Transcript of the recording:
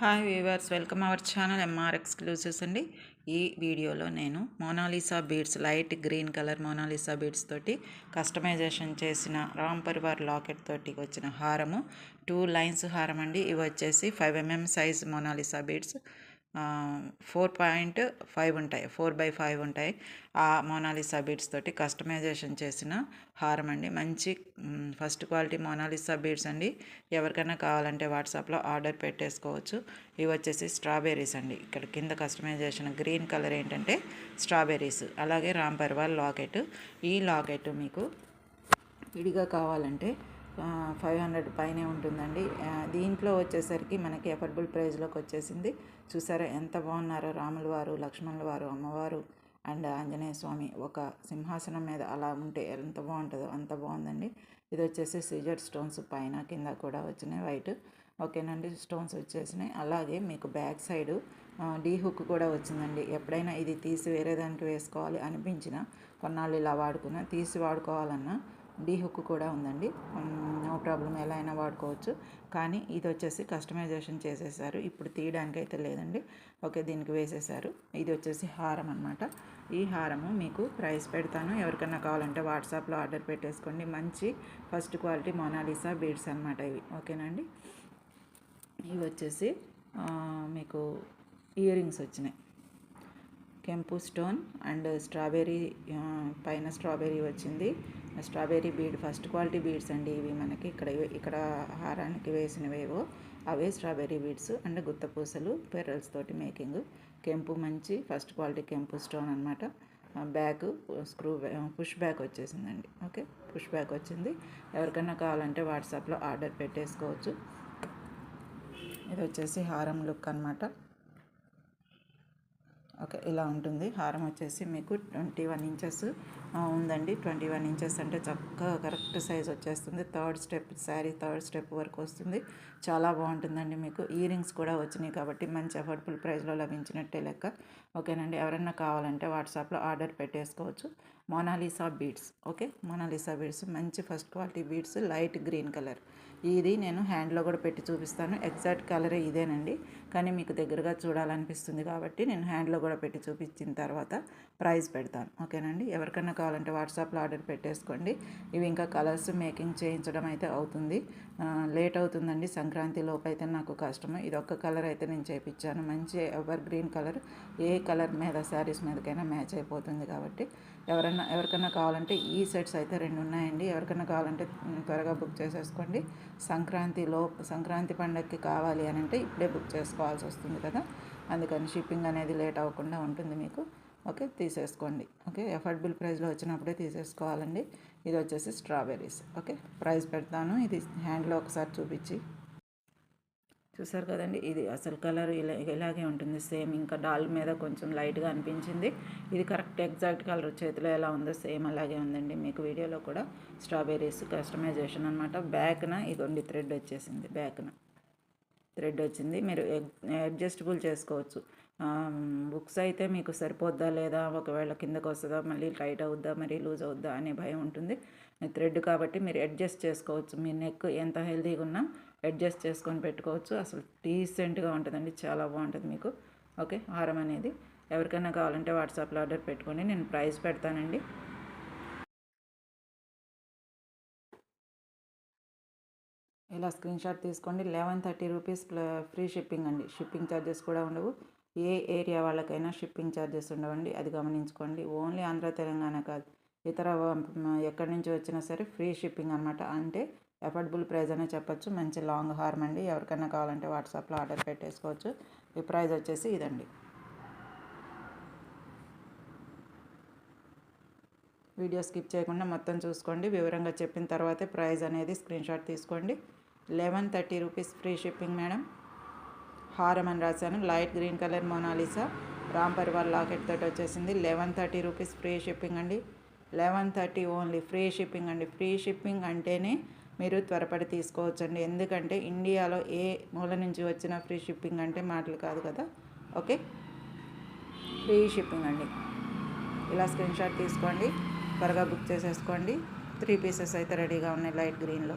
Hi viewers welcome our channel M R exclusives అండి. ఈ వీడియోలో నేను Monalisa beads light green colour Monalisa beads తోటి కస్టమైజేషన్ చేసిన రామ్ పరివార్ లాకెట్ తోటి వచ్చిన హారము. టూ లైన్స్ హారం అండి ఇవి వచ్చేసి five M M size Monalisa beads. Four point five ఉంటాయి ఫోర్ బై ఫైవ్ ఉంటాయి. ఆ మోనాలిసా బీడ్స్ తోటి కస్టమైజేషన్ చేసిన హారం అండి. మంచి ఫస్ట్ క్వాలిటీ మోనాలిసా బీడ్స్ అండి. ఎవరికైనా కావాలంటే వాట్సాప్లో ఆర్డర్ పెట్టేసుకోవచ్చు. ఇవి వచ్చేసి స్ట్రాబెర్రీస్ అండి. ఇక్కడ కింద కస్టమైజేషన్ గ్రీన్ కలర్ ఏంటంటే స్ట్రాబెర్రీస్ అలాగే రామ్ పర్వాల్ లాకెట్. ఈ లాకెట్ మీకు విడిగా కావాలంటే ఫైవ్ హండ్రెడ్ పైనే ఉంటుందండి. దీంట్లో వచ్చేసరికి మనకి అఫర్డబుల్ ప్రైస్లోకి వచ్చేసింది. చూసారా ఎంత బాగున్నారో రాముల వారు లక్ష్మణుల వారు అమ్మవారు అండ్ ఆంజనేయ స్వామి ఒక సింహాసనం మీద అలా ఉంటే ఎంత బాగుంటుందో అంత బాగుందండి. ఇది వచ్చేసి సిజర్ స్టోన్స్ పైన కింద కూడా వచ్చినాయి వైట్. ఓకేనండి స్టోన్స్ వచ్చేసినాయి. అలాగే మీకు బ్యాక్ సైడ్ డీ హుక్ కూడా వచ్చిందండి. ఎప్పుడైనా ఇది తీసి వేరే దానికి వేసుకోవాలి అనిపించిన కొన్నాళ్ళు ఇలా వాడుకున్నా తీసి వాడుకోవాలన్నా డీ హుక్ కూడా ఉందండి. నో ప్రాబ్లం ఎలా అయినా వాడుకోవచ్చు. కానీ ఇది వచ్చేసి కస్టమైజేషన్ చేసేసారు. ఇప్పుడు తీయడానికి అయితే లేదండి. ఓకే దీనికి వేసేసారు. ఇది వచ్చేసి హారం అనమాట ఈ హారము మీకు ప్రైస్ పెడతాను. ఎవరికైనా కావాలంటే వాట్సాప్లో ఆర్డర్ పెట్టేసుకోండి. మంచి ఫస్ట్ క్వాలిటీ మొనాలిసా బీడ్స్ అనమాట ఇవి. ఓకేనండి? ఇవి వచ్చేసి మీకు ఇయర్ రింగ్స్ వచ్చినాయి. కెంపు స్టోన్ అండ్ స్ట్రాబెర్రీ పైన స్ట్రాబెర్రీ వచ్చింది. Strawberry bead first quality beads అండి ఇవి మనకి. ఇక్కడ ఇక్కడ హారానికి వేసినవేవో అవే స్ట్రాబెర్రీ బీడ్స్ అండ్ గుత్తపూసలు పెరల్స్ తోటి మేకింగ్. కెంపు మంచి ఫస్ట్ క్వాలిటీ కెంపు స్టోన్ అనమాట బ్యాక్ స్క్రూ పుష్ బ్యాక్ వచ్చేసిందండి. ఓకే పుష్ బ్యాక్ వచ్చింది. ఎవరికైనా కావాలంటే వాట్సాప్లో ఆర్డర్ పెట్టేసుకోవచ్చు. ఇది వచ్చేసి హారం లుక్ అనమాట ఓకే ఇలా ఉంటుంది. హారం వచ్చేసి మీకు ట్వంటీ వన్ ఇంచెస్ ఉందండి. ట్వంటీ వన్ ఇంచెస్ అంటే చక్కగా కరెక్ట్ సైజ్ వచ్చేస్తుంది. Third step sari third step వరకు వస్తుంది. చాలా బాగుంటుందండి మీకు. ఇయర్ రింగ్స్ కూడా వచ్చినాయి కాబట్టి మంచి అఫోర్డబుల్ ప్రైస్లో లభించినట్టే లెక్క. ఓకేనండి. ఎవరైనా కావాలంటే వాట్సాప్లో ఆర్డర్ పెట్టేసుకోవచ్చు. Monalisa beads. Okay? Monalisa beads. మంచి first quality beads. Light green colour. ఇది నేను హ్యాండ్లో కూడా పెట్టి చూపిస్తాను. ఎగ్జాక్ట్ కలరే ఇదేనండి. కానీ మీకు దగ్గరగా చూడాలనిపిస్తుంది కాబట్టి నేను హ్యాండ్లో కూడా పెట్టి చూపించిన తర్వాత ప్రైస్ పెడతాను. ఓకేనండి? ఎవరికైనా కావాలంటే వాట్సాప్లో ఆర్డర్ పెట్టేసుకోండి. ఇవి ఇంకా కలర్స్ మేకింగ్ చేయించడం అయితే అవుతుంది. లేట్ అవుతుందండి. సంక్రాంతి లోపు అయితే నాకు కష్టము. ఇది ఒక్క కలర్ అయితే నేను చేయించాను మంచి ఎవర్ గ్రీన్ కలర్ ఏ కలర్ మీద శారీస్ మీదకైనా మ్యాచ్ అయిపోతుంది కాబట్టి. ఎవరైనా ఎవరికైనా కావాలంటే ఈ సెట్స్ అయితే రెండు ఉన్నాయండి. ఎవరికైనా కావాలంటే త్వరగా బుక్ చేసేసుకోండి. సంక్రాంతిలో సంక్రాంతి పండగకి కావాలి అని అంటే ఇప్పుడే బుక్ చేసుకోవాల్సి వస్తుంది కదా. అందుకని షిప్పింగ్ అనేది లేట్ అవ్వకుండా ఉంటుంది మీకు. ఓకే తీసేసుకోండి. ఓకే అఫోర్డబుల్ ప్రైస్లో వచ్చినప్పుడే తీసేసుకోవాలండి. ఇది వచ్చేసి స్ట్రాబెర్రీస్ ఓకే ప్రైస్ పెడతాను. ఇది హ్యాండ్లో ఒకసారి చూపించి. చూసారు కదండి ఇది అసలు కలర్ ఇలా ఇలాగే ఉంటుంది. సేమ్ ఇంకా డాల్ మీద కొంచెం లైట్గా అనిపించింది. ఇది కరెక్ట్ ఎగ్జాక్ట్ కలర్ చేతిలో ఎలా ఉందో సేమ్ అలాగే ఉందండి. మీకు వీడియోలో కూడా స్ట్రాబెర్రీస్ కస్టమైజేషన్ అనమాట బ్యాక్న ఇదిగోండి థ్రెడ్ వచ్చేసింది. బ్యాక్న థ్రెడ్ వచ్చింది. మీరు అడ్జస్టబుల్ చేసుకోవచ్చు. బుక్స్ అయితే మీకు సరిపోద్దా లేదా? ఒకవేళ కిందకు వస్తుందా? మళ్ళీ టైట్ అవుద్దా? మరీ లూజ్ అవుద్దా? అనే భయం ఉంటుంది. థ్రెడ్ కాబట్టి మీరు అడ్జస్ట్ చేసుకోవచ్చు. మీ నెక్ ఎంత హెల్తీగా ఉన్నా అడ్జస్ట్ చేసుకొని పెట్టుకోవచ్చు. అసలు డీసెంట్గా ఉంటుందండి. చాలా బాగుంటుంది మీకు. ఓకే? హారం అనేది. ఎవరికైనా కావాలంటే వాట్సాప్లో ఆర్డర్ పెట్టుకోండి. నేను ప్రైస్ పెడతానండి. ఇలా స్క్రీన్ షాట్ తీసుకోండి. Eleven thirty rupees free shipping అండి. షిప్పింగ్ ఛార్జెస్ కూడా ఉండవు. ఏ ఏరియా వాళ్ళకైనా షిప్పింగ్ ఛార్జెస్ ఉండవండి. అది గమనించుకోండి. ఓన్లీ ఆంధ్ర తెలంగాణ కాదు. ఇతర ఎక్కడి నుంచి వచ్చినా సరే ఫ్రీ షిప్పింగ్ అనమాట అంటే అఫోర్డబుల్ ప్రైస్ అనే చెప్పొచ్చు. మంచి లాంగ్ హార్మ్ అండి. ఎవరికైనా కావాలంటే వాట్సాప్లో ఆర్డర్ పెట్టేసుకోవచ్చు. ఈ ప్రైస్ వచ్చేసి ఇదండి. వీడియో స్కిప్ చేయకుండా మొత్తం చూసుకోండి. వివరంగా చెప్పిన తర్వాతే ప్రైస్ అనేది స్క్రీన్ షాట్ తీసుకోండి. Eleven thirty rupees free shipping madam. హారం అని రాశాను. Light green colour Monalisa. Ram locket తోటి వచ్చేసింది. Eleven thirty rupees free shipping అండి. Eleven thirty only free shipping అండి. ఫ్రీ షిప్పింగ్ అంటేనే మీరు త్వరపడి తీసుకోవచ్చండి. ఎందుకంటే ఇండియాలో ఏ మూల నుంచి వచ్చిన ఫ్రీ షిప్పింగ్ అంటే మాటలు కాదు కదా. ఓకే? ఫ్రీ షిప్పింగ్ అండి. ఇలా స్క్రీన్ షాట్ తీసుకోండి. త్వరగా బుక్ చేసేసుకోండి. త్రీ పీసెస్ అయితే రెడీగా ఉన్నాయి లైట్ గ్రీన్లో.